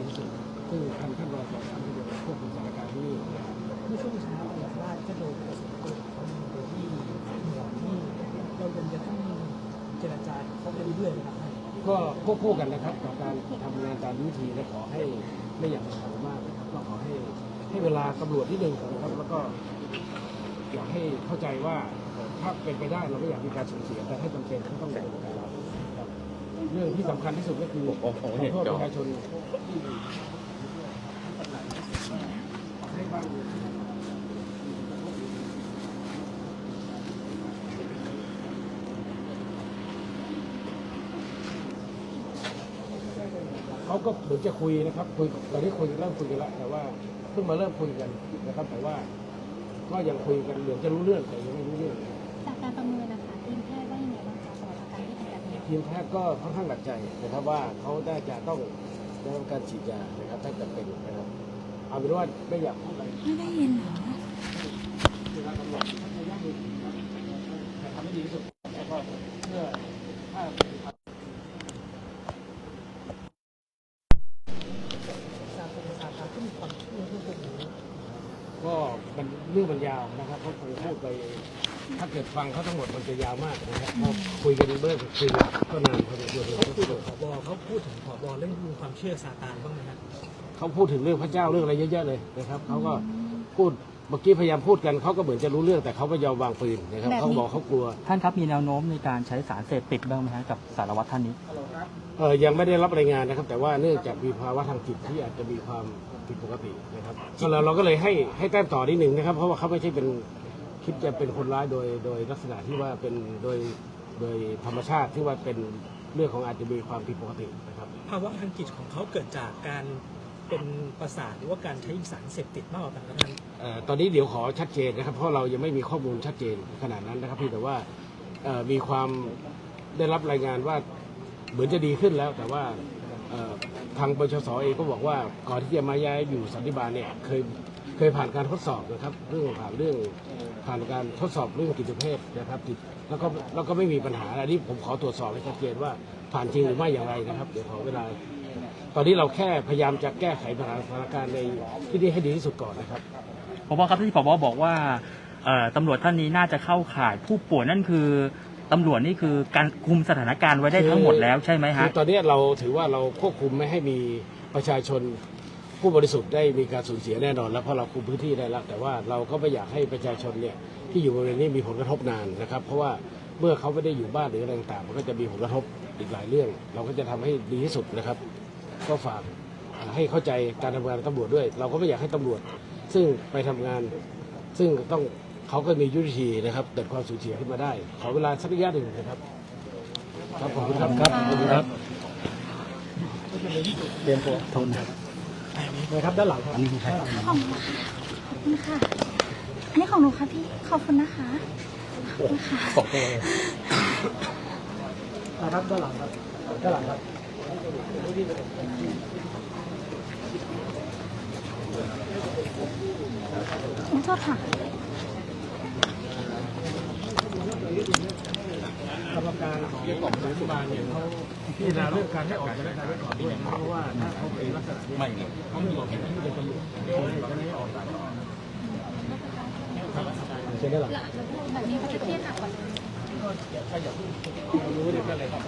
ดีที่สุดซึ่งทางท่านรองสารวัตรก็จะควบคุมสถานการณ์ที่นี่เมื่อช่วงเช้าเยาวราชก็โดนกระสุนปืนเขายิงไปที่หัวที่เรายังจะต้องเจรจาเขาไปเรื่อยๆนะครับก็ควบคู่กันนะครับกับการทำงานตามวิธีและขอให้ไม่อยากจะถามมากนะครับก็ขอให้ให้เวลาตำรวจที่หนึ่งนะครับแล้วก็อยากให้เข้าใจว่าถ้าเป็นไปได้เราไม่อยากมีการสูญเสียแต่ถ้าจำเป็นต้องดำเนินการครับ เรื่องที่สำคัญที่สุดก็คือขอโทษประชาชนที่ให้บ้านเมืองเขาก็เหมือนจะคุยนะครับ คุยตอนนี้คุยเริ่มคุยกันแล้วแต่ว่าเพิ่งมาเริ่มคุยกันนะครับ แต่ว่า ก็ยังคุยกันเหมือนจะรู้เรื่องแต่ยังไม่รู้เรื่อง จากการประเมินนะคะ ทีมแพทย์ก็ค่อนข้างหนักใจนะครับว่าเขาได้จะต้องได้รับการฉีดยานะครับถ้าจำเป็นนะครับเอาเป็นว่าไม่อยากพูดอะไรไม่ได้ยินเหรอก็เพื่อถ้าสาธารณสาธารณที่มีความเชื่อเรื่องพวกนี้ก็มันเรื่องมันยาวนะครับเขาคงพูดไป ถ้าเกิดฟังเขาทั้งหมดมันจะยาวมากนะครับเพราะคุยกันเบิ้ลคุยกันก็นานพอสมควรเขาคุยกับผบเขาพูดถึงผบเรื่องมีความเชื่อซาตานบ้างไหมครับเขาพูดถึงเรื่องพระเจ้าเรื่องอะไรเยอะแยะเลยนะครับเขาก็พูดเมื่อกี้พยายามพูดกันเขาก็เหมือนจะรู้เรื่องแต่เขาไม่ยอมวางปืนนะครับเขาบอกเขากลัว ท่านครับมีแนวโน้มในการใช้สารเสพติดบ้างไหมฮะกับสารวัตรท่านนี้เออยังไม่ได้รับรายงานนะครับ แต่ว่าเนื่องจากมีภาวะทางจิตที่อาจจะมีความผิดปกตินะครับก็แล้วเราก็เลยให้ให้แต้มต่อนิดหนึ่งนะครับ เพราะว่าเขาไม่ใช่เป็น คิดจะเป็นคนร้ายโดยโดยลักษณะที่ว่าเป็นโดยโดยธรรมชาติที่ว่าเป็นเรื่องของอาจจะมีความผิดปกตินะครับ ภาวะทางจิตของเขาเกิดจากการเป็นประสาทหรือว่าการใช้สารเสพติดมากกว่ากันครับท่านเอ่อตอนนี้เดี๋ยวขอชัดเจนนะครับ เพราะเรายังไม่มีข้อมูลชัดเจนขนาดนั้นนะครับเพียงแต่ว่าเอ่อมีความได้รับรายงานว่าเหมือนจะดีขึ้นแล้ว แต่ว่าเอ่อทางปชสเองก็บอกว่าก่อนที่จะมาย้ายอยู่สันติบาลเนี่ยเคย เคยผ่านการทดสอบนะครับ เรื่องผ่านเรื่องผ่านการทดสอบเรื่องกิจเพศนะครับจิตแล้วก็แล้วก็ไม่มีปัญหาอันนี้ผมขอตรวจสอบให้ชัดเจนว่าผ่านจริงหรือไม่อย่างไรนะครับ เดี๋ยวขอเวลา ตอนนี้เราแค่พยายามจะแก้ไขปัญหาสถานการณ์ในที่นี้ให้ดีที่สุดก่อนนะครับผมว่าครับที่ผบบอกว่าเอ่อตำรวจท่านนี้น่าจะเข้าข่ายผู้ป่วยนั่นคือตำรวจนี่คือการคุมสถานการณ์ไว้ได้ทั้งหมดแล้วใช่ไหมคืฮะอตอนนี้เราถือว่าเราควบคุมไม่ให้มีประชาชน ผู้บริสุทธิ์ได้มีการสูญเสียแน่นอนแล้วเพราะเราคุมพื้นที่ได้แล้วแต่ว่าเราก็ไม่อยากให้ประชาชนเนี่ยที่อยู่บริเวณนี้มีผลกระทบนานนะครับ เพราะว่าเมื่อเขาไม่ได้อยู่บ้านหรืออะไรต่างๆมันก็จะมีผลกระทบอีกหลายเรื่อง เราก็จะทำให้ดีที่สุดนะครับ ก็ฝากให้เข้าใจการทำงานของตำรวจด้วย เราก็ไม่อยากให้ตำรวจ ซึ่งไปทำงาน ซึ่งต้องเขาก็มียุทธวิธีนะครับเกิดความสูญเสียขึ้นมาได้ ขอเวลาสักระยะหนึ่งนะครับครับขอบคุณครับครับขอบคุณครับเตรียมตัวทน นะครับด้านหลังครับอันนี้คือใครของขอบคุณค่ะ อันนี้ของหนูค่ะพี่ ขอบคุณนะคะขอบคุณค่ะตกเลยนะครับด้านหลังครับด้านหลังครับขอโทษค่ะกรรมการของรัฐบาลเนี่ยเขา พิจารณาเรื่องการให้ออกจากราชการไว้ก่อนด้วยเพราะว่าถ้าเขาเป็นลักษณะนี้ไม่เขาไม่บอกเห็นที่เป็นตำรวจเขาเลยจะไม่ให้ออกจากครับเชิญได้หรอแบบนี้เขาจะเครียดหนักกว่าถ้าอยากพูดเรารู้ได้ก็เลยครับ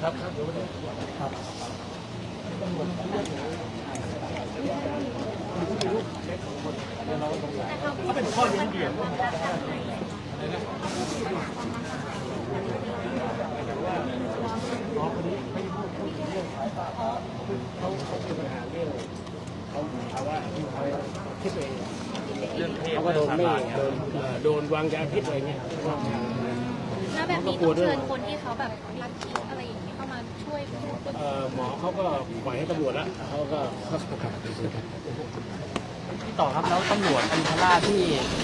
ครับครับเดี๋ยววันนี้ครับเขาเป็นข้อยืนเดียว น้องคนนี้ไม่พูดพูดถึงเรื่องสายตาเขาเขามีปัญหาเรื่องเขาภาวะที่เขาคิดเองเพศเขาก็โดนไม่โดนโดนวางยาพิษอะไรเงี้ยแล้วแบบนี้ต้องเชิญคนที่เขาแบบรักคิดอะไรอย่างนี้เข้ามาช่วยพูดเออหมอเขาก็ปล่อยให้ตำรวจแล้วเขาก็ พี่ต่อครับแล้วตำรวจอรินทราที่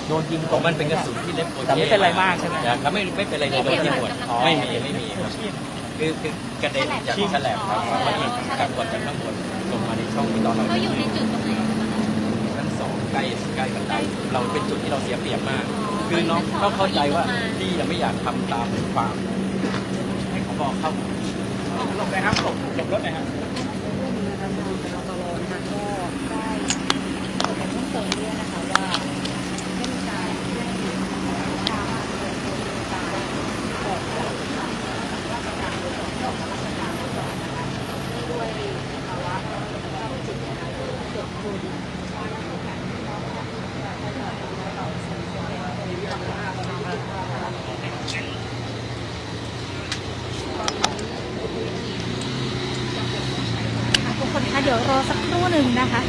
โดนยิงผมมันเป็นกระสุนที่เล็บโปรแต่ไม่เป็นไรมากใช่ไหมครับไม่ไม่เป็นไรเลยโดนที่หมดไม่มีไม่มีครับคือคือกระเด็นจากฉลบครับมันมีการกดจากข้างบนลงมาในช่องที่ตอนเราเขาอยู่ในจุดตรงไหนชั้นสองใกล้ใกล้บันไดเราเป็นจุดที่เราเสียเปรียบมาก คือน้องเขาเข้าใจว่าพี่ยังไม่อยากทำตามความให้เขาบอกเข้าลงเลยครับหลบหลบรถเลยครับ ทางตรนะคะก็ได้เปิดเพิ่มเติมด้วยนะคะว่าได้มีการให้ทางเปิดตัวการออกจากราชการหรือออกจากราชการไปก่อนนะคะด้วยภาวะเศร้าจิตนะคะเกิดโควิด ค่ะทุกคนคะเดี๋ยวรอสักครู่ หนึ่งนะคะ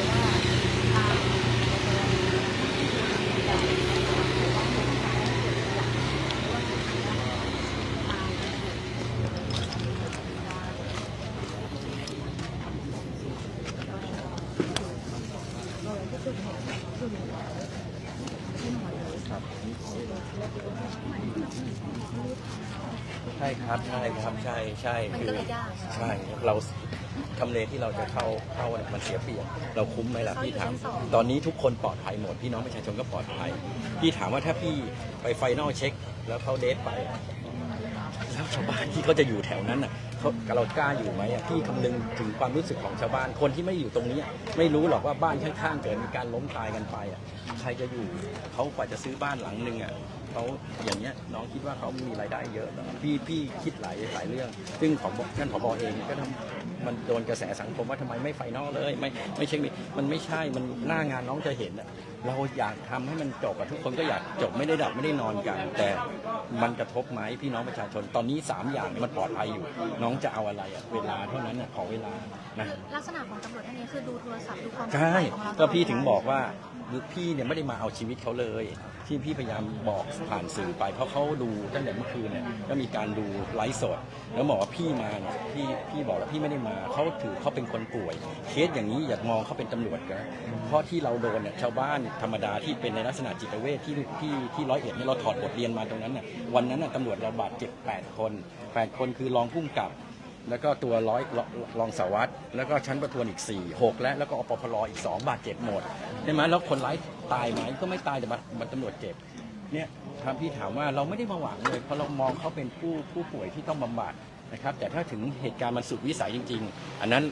ใช่ครับ ใช่ครับ ใช่ ใช่มันคือก็เลยยากใช่ เรา ทำเลที่เราจะเข้าเข้าเนี่ยมันเสียเปรียบเราคุ้มไหมล่ะพี่ถาม ตอนนี้ทุกคนปลอดภัยหมดพี่น้องประชาชนก็ปลอดภัย พี่ถามว่าถ้าพี่ไปไฟนอลเช็ค แล้วเขาเดทไป แล้วชาวบ้านที่เขาจะอยู่แถวนั้นน่ะเขาเรากล้าอยู่ไหมอะพี่คำนึงถึงความรู้สึกของชาวบ้านคนที่ไม่อยู่ตรงนี้อะไม่รู้หรอกว่าบ้านข้างๆเกิดมีการล้มตายกันไปอะใครจะอยู่เขากว่าจะซื้อบ้านหลังหนึ่งอะ เขาอย่างเงี้ยน้องคิดว่าเขามีรายได้เยอะเหรอพี่พี่คิดหลายหลายเรื่อง ซึ่งของท่านผบเองก็ทำมันโดนกระแสสังคมว่าทำไมไม่ไฟนอลเลย ไม่ไม่ใช่มีมันไม่ใช่มันหน้างานน้องจะเห็นอะเราอยากทำให้มันจบอะทุกคนก็อยากจบไม่ได้ดับไม่ได้นอนกัน แต่มันกระทบไหมพี่น้องประชาชนตอนนี้สามอย่างเนี่ยมันปลอดภัยอยู่ น้องจะเอาอะไรอะเวลาเท่านั้นอะขอเวลานะลักษณะของตำรวจท่านนี้คือดูโทรศัพท์ดูความใช่ของเราก็พี่ถึงบอกว่าพี่เนี่ยไม่ได้มาเอาชีวิตเขาเลย ที่พี่พยายามบอกผ่านสื่อไป เพราะเขาดูตั้งแต่เมื่อคืนเนี่ยก็มีการดูไลฟ์สด แล้วบอกว่าพี่มาเนี่ยพี่พี่บอกว่าพี่ไม่ได้มาเขาถือเขาเป็นคนป่วย เคสอย่างนี้อย่ามองเขาเป็นตำรวจนะเพราะที่เราโดนเนี่ยชาวบ้านธรรมดาที่เป็นในลักษณะจิตเวชที่ที่ที่ร้อยเอ็ดเนี่ยเราถอดบทเรียนมาตรงนั้นน่ะวันนั้นน่ะตำรวจเราบาดเจ็บ8คน8คนคือรองผู้กำกับ แล้วก็ตัวร้อยรองสารวัตรแล้วก็ชั้นประทวนอีก 4 6 และแล้วก็อปพลอีก 2 บาดเจ็บหมดใช่ไหมแล้วคนร้ายตายไหมก็ไม่ตายแต่บัตรตำรวจเจ็บเนี่ยทาพี่ถามว่าเราไม่ได้มาหวังเลยเพราะเรามองเขาเป็นผู้ผู้ป่วยที่ต้องบำบัดนะครับ แต่ถ้าถึงเหตุการณ์มันสุดวิสัยจริง ๆ อันนั้น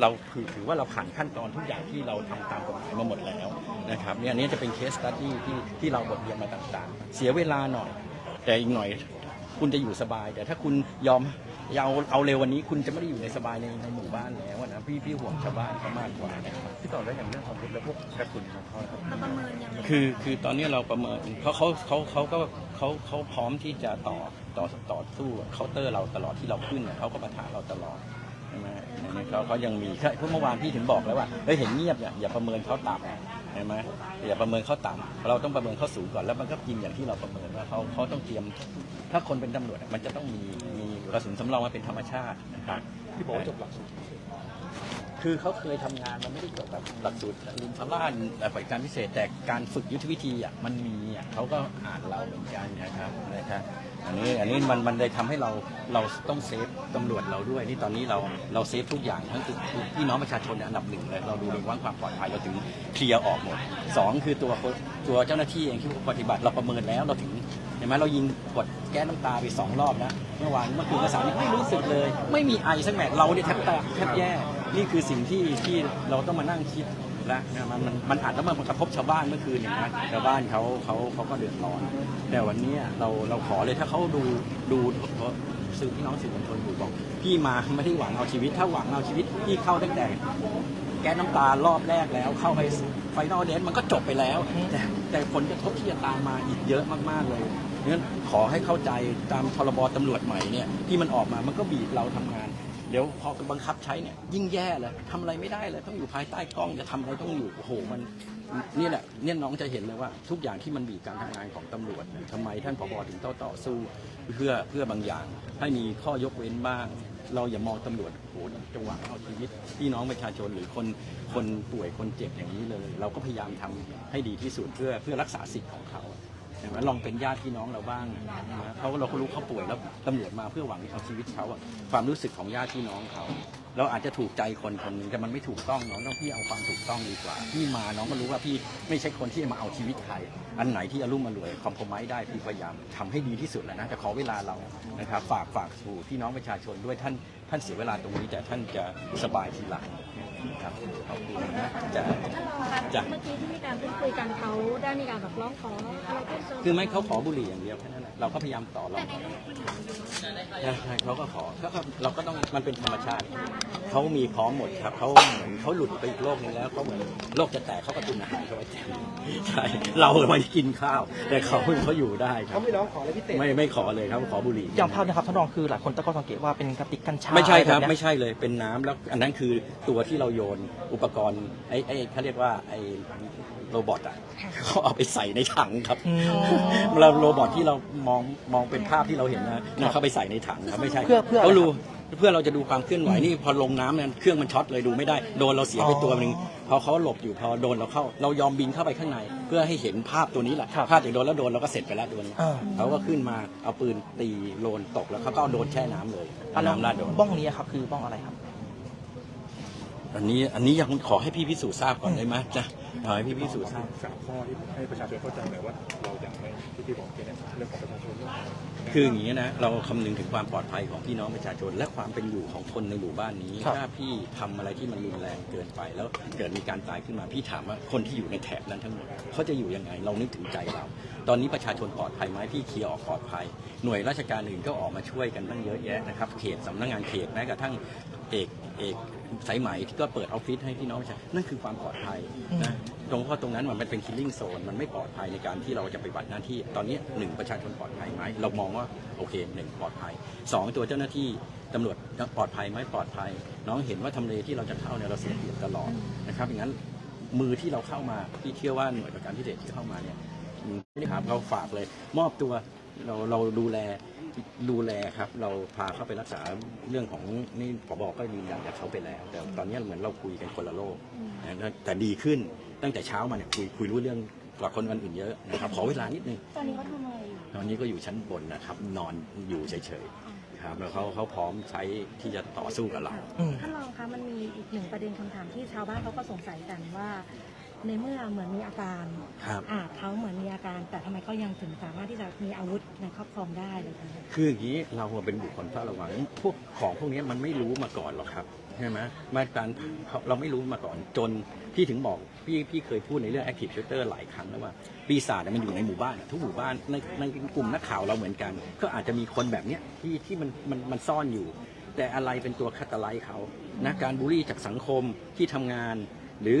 เราคือถือว่าเราผ่านขั้นตอนทุกอย่างที่เราทำตามกฎหมายมาหมดแล้วนะครับเนี่ยอันนี้จะเป็นเคสตัดที่ที่ที่เราบทเรียนมาต่างๆ เสียเวลาหน่อย แต่อีกหน่อยคุณจะอยู่สบาย แต่ถ้าคุณยอม เอาเอาเร็ววันนี้คุณจะไม่ได้อยู่ในสบายในในหมู่บ้านแล้วอะนะพี่พี่ห่วงชาวบ้านเขามากกว่านะครับพี่ต่อได้อย่างเรื่องของรถและพวกกระสุนของเขาครับ เราประเมินยังไงคือคือตอนนี้เราประเมินเขาเขาเขาเขาก็เขาเขาพร้อมที่จะต่อต่อต่อสู้เคาน์เตอร์เราตลอดที่เราขึ้นเนี่ยเขาก็ประทะเราตลอดใช่ไหมอันนี้เขาเขายังมีแค่เมื่อวานพี่ถึงบอกแล้วว่าเฮ้ยเห็นเงียบเนี่ยอย่าประเมินเขาต่ำใช่ไหมอย่าประเมินเขาต่ำเราต้องประเมินเขาสูงก่อนแล้วมันก็จริงอย่างที่เราประเมินว่าเขาเขาต้องเตรียม ถ้าคนเป็นตำรวจอะมันจะต้องมีมี กระสุนสำรองมาเป็นธรรมชาตินะครับที่บอกว่าจบหลักสูตรคือเขาเคยทำงานมันไม่ได้เกี่ยวกับหลักสูตรลิมฟาร่าแบบฝ่ายการพิเศษแต่การฝึกยุทธวิธีอะมันมีอะเขาก็อ่านเราเหมือนกันนะครับนะครับอันนี้อันนี้มันมันเลยทำให้เราเราต้องเซฟตำรวจเราด้วยนี่ตอนนี้เราเราเซฟทุกอย่างทั้งคือพี่น้องประชาชนเนี่ยอันดับหนึ่งเลยเราดูเรื่องความปลอดภัยเราถึงเคลียร์ออกหมดสองคือตัวคนตัวเจ้าหน้าที่เองที่ปฏิบัติเราประเมินแล้วเราถึงเห็นไหมเรายิงกดแก๊สน้ำตาไปสองรอบนะเมื่อวานเมื่อคืนกระสานี่ไม่รู้สึกเลย ไม่มีไอสักแมทเราเนี่ยแทบแตกแทบแย่ นี่คือสิ่งที่ที่เราต้องมานั่งคิดแล้วนะมันมันมันอาจจะมากระทบชาวบ้านเมื่อคืนเนี่ยนะชาวบ้านเขาเขาเขาก็เดือดร้อน แต่วันนี้เราเราขอเลยถ้าเขาดูดูสื่อพี่น้องสื่อมวลชนอยู่บอก พี่มาไม่ได้หวังเอาชีวิต ถ้าหวังเอาชีวิตพี่เข้าตั้งแต่แก๊สน้ำตารอบแรกแล้วเข้าไปไฟนอลเดนมันก็จบไปแล้ว แต่แต่ผลกระทบที่จะตามมาอีกเยอะมาก ๆ เลย งั้นขอให้เข้าใจตามพรบตำรวจใหม่เนี่ยที่มันออกมามันก็บีบเราทำงาน เดี๋ยวพอบังคับใช้เนี่ยยิ่งแย่เลยทำอะไรไม่ได้เลยต้องอยู่ภายใต้กล้องจะทำอะไรต้องอยู่โอ้โหมันนี่แหละเนี่ยน้องจะเห็นเลยว่า ทุกอย่างที่มันบีบการทำงานของตำรวจเนี่ยทำไมท่านผบถึงต้องต่อสู้เพื่อเพื่อบางอย่าง ให้มีข้อยกเว้นบ้าง เราอย่ามองตำรวจโอ้โหจังหวะเอาชีวิตพี่น้องประชาชนหรือคนคนป่วยคนเจ็บอย่างนี้เลย เราก็พยายามทำให้ดีที่สุดเพื่อเพื่อรักษาสิทธิ์ของเขา เห็นไหมลองเป็นญาติพี่น้องเราบ้างนะเขาเราก็รู้เขาป่วยแล้วตำรวจมาเพื่อหวังเอาชีวิตเขาอะความรู้สึกของญาติพี่น้องเขาเราอาจจะถูกใจคนคนหนึ่งแต่มันไม่ถูกต้องเนาะต้องพี่เอาความถูกต้องดีกว่าพี่มาน้องก็รู้ว่าพี่ไม่ใช่คนที่จะมาเอาชีวิตใครอันไหนที่อารมณ์มารวยคอมโพมไได้พี่พยายามทำให้ดีที่สุดแล้วนะแต่ขอเวลาเรานะครับฝากฝากสู่พี่น้องประชาชนด้วยท่านท่านเสียเวลาตรงนี้แต่ท่านจะสบายทีหลัง ครับขอบคุณนะจะท่านรองคะจ้ะเมื่อกี้ที่มีการพูดคุยกันเขาได้มีการแบบร้องขออะไรเพิ่มเติมคือไม่เขาขอบุหรี่อย่างเดียวแค่นั้นแหละเราก็พยายามต่อรองใช่ใช่เขาก็ขอเขาก็เราก็ต้องมันเป็นธรรมชาติเขามีพร้อมหมดครับเขาเหมือนเขาหลุดไปอีกโลกหนึงแล้วเขาเหมือนโลกจะแตกเขาก็ตุนอาหารเขาไว้เต็มใช่เราไม่ได้กินข้าว แต่เขาเขาอยู่ได้ครัเขาบไม่ร้องขออะไรพิเศษไม่ไม่ขอเลยครับขอบุหรี่อย่างภาพนะครับท่านรองคือหลายคนตั้งข้อสังเกตว่าเป็นกระติกกัญชาไม่ใช่ครับอะไม่เนี้ยใช่เลยเป็นน้ำแล้วอันนั้นคือตัวที่เราโยนอุปกรณ์ไอ้ไอ้เขาเรียกว่าไอ้โรบอทอะเขาเอาไปใส่ในถังครับอืมเราโรบอทที่เรามองมองเป็นภาพที่เราเห็นนะนะเขาไปใส่ในถังครับไม่ใช่เพื่อเพื่ออะไรเขารู้เพื่อเราจะดูความเคลื่อนไหวนี่พอลงน้ำเนี่ยเครื่องมันช็อตเลยดูไม่ได้โดนเราเสียไปอ๋อตัวหนึ่งพอเขาหลบอยู่พอโดนเราเข้าเรายอมบินเข้าไปข้างใน เพื่อให้เห็นภาพตัวนี้แหละครับภาพจากโดนแล้วโดนเราก็เสร็จไปแล้วตัวนี้อ่า เขาก็ขึ้นมาเอาปืนตีโลนตกแล้วเขาก็เอาโดนแช่น้ำเลยเอาน้ำราดโดน บ้องนี้ครับคือบ้องอะไรครับ อันนี้อันนี้ยังขอให้พี่พิสูจน์ทราบก่อนได้ไหมจ้ะขอให้พี่พิสูจน์ทราบ สามข้อที่ให้ประชาชนเข้าใจหน่อยว่าเราอยากให้ที่พี่บอกเนี่ยเรื่องของประชาชนด้วยคืออย่างนี้นะเราคำนึงถึงความปลอดภัยของพี่น้องประชาชน และความเป็นอยู่ของคนในหมู่บ้านนี้ครับถ้าพี่ทำอะไรที่มันรุนแรงเกินไป แล้วเกิดมีการตายขึ้นมาพี่ถามว่าคนที่อยู่ในแถบนั้นทั้งหมดเขาจะอยู่ยังไงเรานึกถึงใจเรา ตอนนี้ประชาชนปลอดภัยไหมพี่เคลียร์ออกปลอดภัย หน่วยราชการอื่นก็ออกมาช่วยกันตั้งเยอะแยะนะครับเขตสำนักงานเขตแม้กระทั่งเอกเอก สายไหมที่ก็เปิดออฟฟิศให้พี่น้องประชาชนนั่นคือความปลอดภัยนะตรงเพราะตรงนั้นมันเป็นคิลลิ่งโซนมันไม่ปลอดภัยในการที่เราจะไปบัติหน้าที่ตอนนี้หนึ่งประชาชนปลอดภัยไหมเรามองว่าโอเคหนึ่งปลอดภัยสองตัวเจ้าหน้าที่ตำรวจปลอดภัยไหมปลอดภัย น้องเห็นว่าทำเลที่เราจะเข้าเนี่ยเราเสียเปรียบตลอดนะครับอย่างนั้นมือที่เราเข้ามาพี่เชื่อว่าหน่วยประการพิเศษที่เข้ามาเนี่ยอืมไม่ได้ครับเราฝากเลย มอบตัวเราเราดูแล ดูแลครับ เราพาเข้าไปรักษาเรื่องของนี่ผบก็ยืนยันกับเขาไปแล้ว แต่ตอนนี้เหมือนเราคุยกันคนละโลกนะแต่ดีขึ้นตั้งแต่เช้ามาเนี่ยคุยคุยรู้เรื่องกว่าคนวันอื่นเยอะนะครับขอเวลานิดนึงตอนนี้เขาทำอะไรอยู่ตอนนี้ก็อยู่ชั้นบนนะครับ นอนอยู่เฉยๆครับแล้วเขาเขาพร้อมใช้ที่จะต่อสู้กับเราอืมท่านรองคะมันมีอีกหนึ่งประเด็นคำถามที่ชาวบ้านเขาก็สงสัยกันว่า ในเมื่อเหมือนมีอาการครับ อ่าเขาเหมือนมีอาการ แต่ทำไมเขายังถึงสามารถที่จะมีอาวุธในครอบครองได้เลยคะคืออย่างนี้เราเป็นบุคคลเฝ้าระวังพวกของพวกนี้มันไม่รู้มาก่อนหรอกครับใช่ไหมมาการเราไม่รู้มาก่อนจนพี่ถึงบอกพี่พี่เคยพูดในเรื่อง active shooter หลายครั้งแล้วว่า ปีศาจเนี่ยมันอยู่ในหมู่บ้านอะทุกหมู่บ้านในในกลุ่มนักข่าวเราเหมือนกัน ก็อาจจะมีคนแบบเนี้ยที่ที่มันมันมันซ่อนอยู่ แต่อะไรเป็นตัวคัตไลท์เขานะการบูลลี่จากสังคมที่ทำงาน หรือ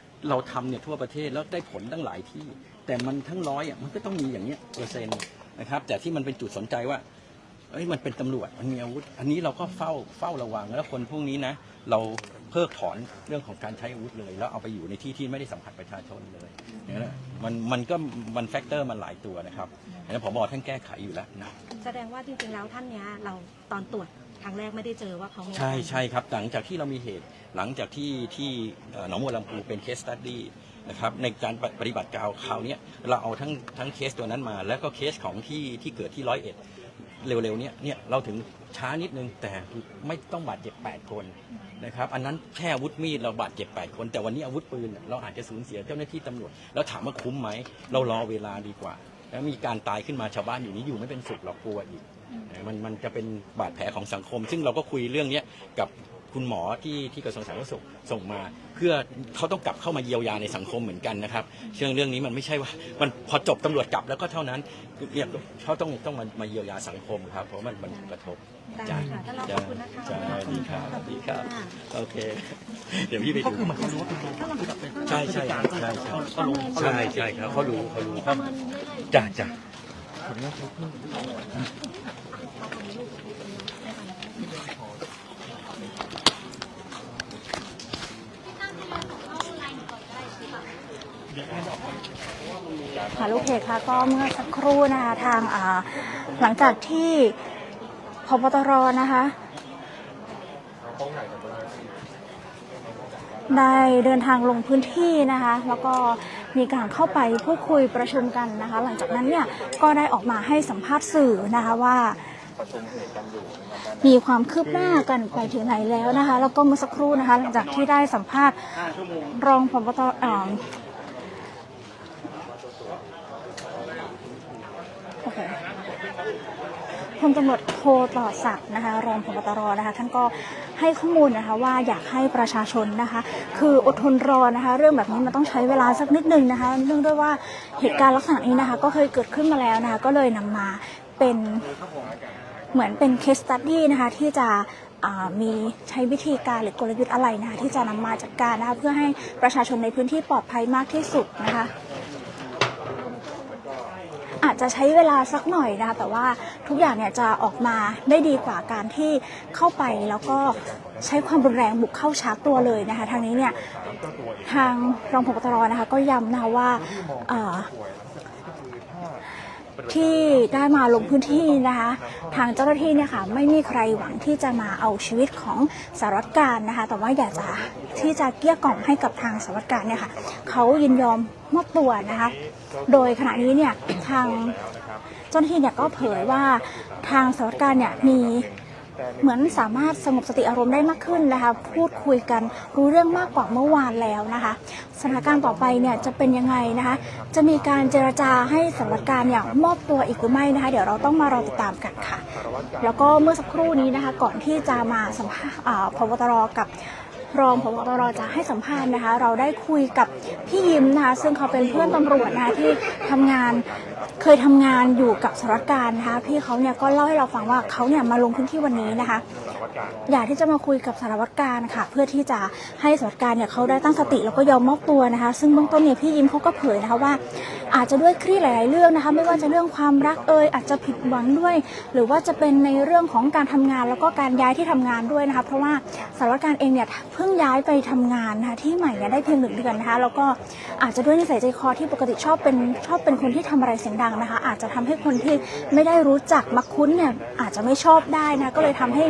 เราทำเนี่ยทั่วประเทศแล้วได้ผลตั้งหลายที่ แต่มันทั้งร้อยอะมันก็ต้องมีอย่างเนี้ยเปอร์เซ็นต์นะครับ แต่ที่มันเป็นจุดสนใจว่าเอ้ยมันเป็นตำรวจมันมีอาวุธ อันนี้เราก็เฝ้าเฝ้าระวังแล้วคนพวกนี้นะ เราเพิกถอนเรื่องของการใช้อาวุธเลย แล้วเอาไปอยู่ในที่ที่ไม่ได้สัมผัสประชาชนเลยนี่างนั้ะมันมันก็มันแฟกเตอร์มันหลายตัวนะครับอันนั้นผบท่านแก้ไขอยู่แล้วนะ แสดงว่าจริงๆแล้วท่านเนี้ยเราตอนตรวจ ครั้งแรกไม่ได้เจอว่าเขามีอาการ ใช่ใช่ครับหลังจากที่เรามีเหตุหลังจากที่ที่เอ่อหนองบัวลำพูเป็นเคสสตัดดี้นะครับในการปฏิบัติการคราวเนี้ยเราเอาทั้งทั้งเคสตัวนั้นมา แล้วก็เคสของที่ที่เกิดที่ร้อยเอ็ดเร็วๆเนี้ยเนี่ยเราถึงช้านิดนึงแต่ไม่ต้องบาดเจ็บ 8 คนนะครับอันนั้นแค่อาวุธมีดเราบาดเจ็บ 8 คน แต่วันนี้อาวุธปืนเราอาจจะสูญเสียเจ้าหน้าที่ตำรวจแล้วถามว่าคุ้มไหมเรารอเวลาดีกว่า แล้วมีการตายขึ้นมาชาวบ้านอยู่นี้อยู่ไม่เป็นสุขหรอกกลัวอีก มันมันจะเป็นบาดแผลของสังคม ซึ่งเราก็คุยเรื่องเนี้ยกับคุณหมอที่ที่กระทรวงสาธารณสุขส่งมา เพื่อเขาต้องกลับเข้ามาเยียวยาในสังคมเหมือนกันนะครับเรื่องเรื่องนี้มันไม่ใช่ว่า มันพอจบตำรวจกลับแล้วก็เท่านั้นเนี่ยเขาต้องต้องมามาเยียวยาสังคมครับ เพราะมันมันกระทบได้ค่ะท่านรองขอบคุณนะคะจ้าดีครับขอบคุณดีครับค่ะโอเค เดี๋ยวพี่ไปก็ดูคือเหมือนเขารู้ว่าเป็นการท่านรองที่แบบเป็นใช่ใช่ใช่ใช่ก็ลงใช่ใช่ครับเขารู้เขารู้ประเมินเรื่อยๆจ้าจ้า ค่ะลูกเพจคะก็เมื่อสักครู่นะคะทางอ่าหลังจากที่พบตรนะคะ ได้เดินทางลงพื้นที่นะคะ แล้วก็ มีการเข้าไปพูดคุยประชุมกันนะคะ หลังจากนั้นเนี่ยก็ได้ออกมาให้สัมภาษณ์สื่อนะคะว่ามีความคืบหน้ากันไปถึงไหนแล้วนะคะ แล้วก็เมื่อสักครู่นะคะ หลังจากที่ได้สัมภาษณ์รองพบตรอ่าโอเค พลตำรวจโทต่อศักดิ์นะคะรองพบตรนะคะท่านก็ให้ข้อมูลนะคะว่าอยากให้ประชาชนนะคะ คืออดทนรอนะคะ เรื่องแบบนี้มันต้องใช้เวลาสักนิดนึงนะคะเนื่องด้วยว่าเหตุการณ์ลักษณะนี้นะคะ ก็เคยเกิดขึ้นมาแล้วนะคะ ก็เลยนำมาเป็นเหมือนเป็นเคสตัดดี้นะคะที่จะมีใช้วิธีการหรือกลยุทธ์อะไรนะคะที่จะนำมาจัดการนะคะเพื่อให้ประชาชนในพื้นที่ปลอดภัยมากที่สุดนะคะ จจะใช้เวลาสักหน่อยนะคะแต่ว่าทุกอย่างเนี่ยจะออกมาได้ดีกว่าการที่เข้าไปแล้วก็ใช้ความรุนแรงบุกเข้าชาร์จตัวเลยนะคะทางนี้เนี่ยทางรองผบตรนะคะก็ย้ำนะคะว่า ที่ได้มาลงพื้นที่นะคะ ทางเจ้าหน้าที่เนี่ยค่ะไม่มีใครหวังที่จะมาเอาชีวิตของสารวัตรการนะคะ แต่ว่าอยากจะที่จะเกลี้ยกล่อมให้กับทางสารวัตรการเนี่ยค่ะเขายินยอมมอบตัวนะคะ โดยขณะนี้เนี่ยทางเจ้าหน้าที่เนี่ยก็เผยว่าทางสารวัตรการเนี่ยมี เหมือนสามารถสงบสติอารมณ์ได้มากขึ้นนะคะ พูดคุยกันรู้เรื่องมากกว่าเมื่อวานแล้วนะคะสถานการณ์ต่อไปเนี่ยจะเป็นยังไงนะคะ จะมีการเจรจาให้สารวัตรการเนี่ยมอบตัวอีกหรือไม่นะคะ เดี๋ยวเราต้องมารอติดตามกันค่ะ แล้วก็เมื่อสักครู่นี้นะคะ ก่อนที่จะมาสัมภาษณ์พบตรกับรองพบตรจะให้สัมภาษณ์นะคะ เราได้คุยกับพี่ยิ้มนะคะ ซึ่งเขาเป็นเพื่อนตำรวจนะคะที่ทำงาน เคยทำงานอยู่กับสารวัตรการนะคะพี่เขาเนี่ยก็เล่าให้เราฟังว่าเขาเนี่ยมาลงพื้นที่วันนี้นะคะ อยากที่จะมาคุยกับสารวัตรการค่ะ เพื่อที่จะให้สารวัตรการเนี่ยเขาได้ตั้งสติแล้วก็ยอมมอบตัวนะคะ ซึ่งเบื้องต้นเนี่ยพี่ยิ้มเขาก็เผยนะคะว่า อาจจะด้วยเครียดหลาย ๆ เรื่องนะคะ ไม่ว่าจะเรื่องความรักเอ่ยอาจจะผิดหวังด้วย หรือว่าจะเป็นในเรื่องของการทำงานแล้วก็การย้ายที่ทำงานด้วยนะคะเพราะว่าสารวัตรการเองเนี่ยเพิ่งย้ายไปทำงานนะคะที่ใหม่เนี่ยได้เพียงหนึ่งเดือนนะคะแล้วก็อาจจะด้วยนิสัยใจคอที่ปกติชอบเป็นชอบเป็นคนที่ทำอะไรเสียงดังนะคะ อาจจะทำให้คนที่ไม่ได้รู้จักมักคุ้นเนี่ยอาจจะไม่ชอบได้นะก็เลยทำให้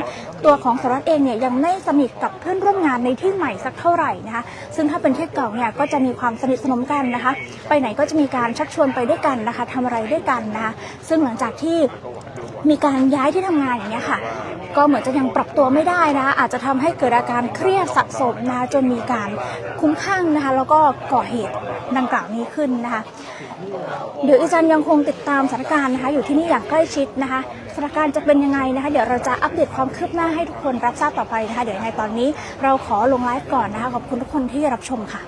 ตัวของสารวัตรเองเนี่ยยังไม่สนิทกับเพื่อนร่วมงานในที่ใหม่สักเท่าไหร่นะคะซึ่งถ้าเป็นที่เก่าเนี่ยก็จะมีความสนิทสนมกันนะคะ ไปไหนก็จะมีการชักชวนไปด้วยกันนะคะทำอะไรด้วยกันนะคะซึ่งหลังจากที่ มีการย้ายที่ทำงานอย่างเงี้ยค่ะ ก็เหมือนจะยังปรับตัวไม่ได้นะ อาจจะทำให้เกิดอาการเครียดสะสมนะจนมีการคุ้มข้างนะคะ แล้วก็ก่อเหตุดังกล่าวนี้ขึ้นนะคะ เดี๋ยวอีจันยังคงติดตามสถานการณ์นะคะ อยู่ที่นี่อย่างใกล้ชิดนะคะสถานการณ์จะเป็นยังไงนะคะ เดี๋ยวเราจะอัปเดตความคืบหน้าให้ทุกคนรับทราบต่อไปนะคะ เดี๋ยวยังไงตอนนี้เราขอลงไลฟ์ก่อนนะคะขอบคุณทุกคนที่รับชมค่ะ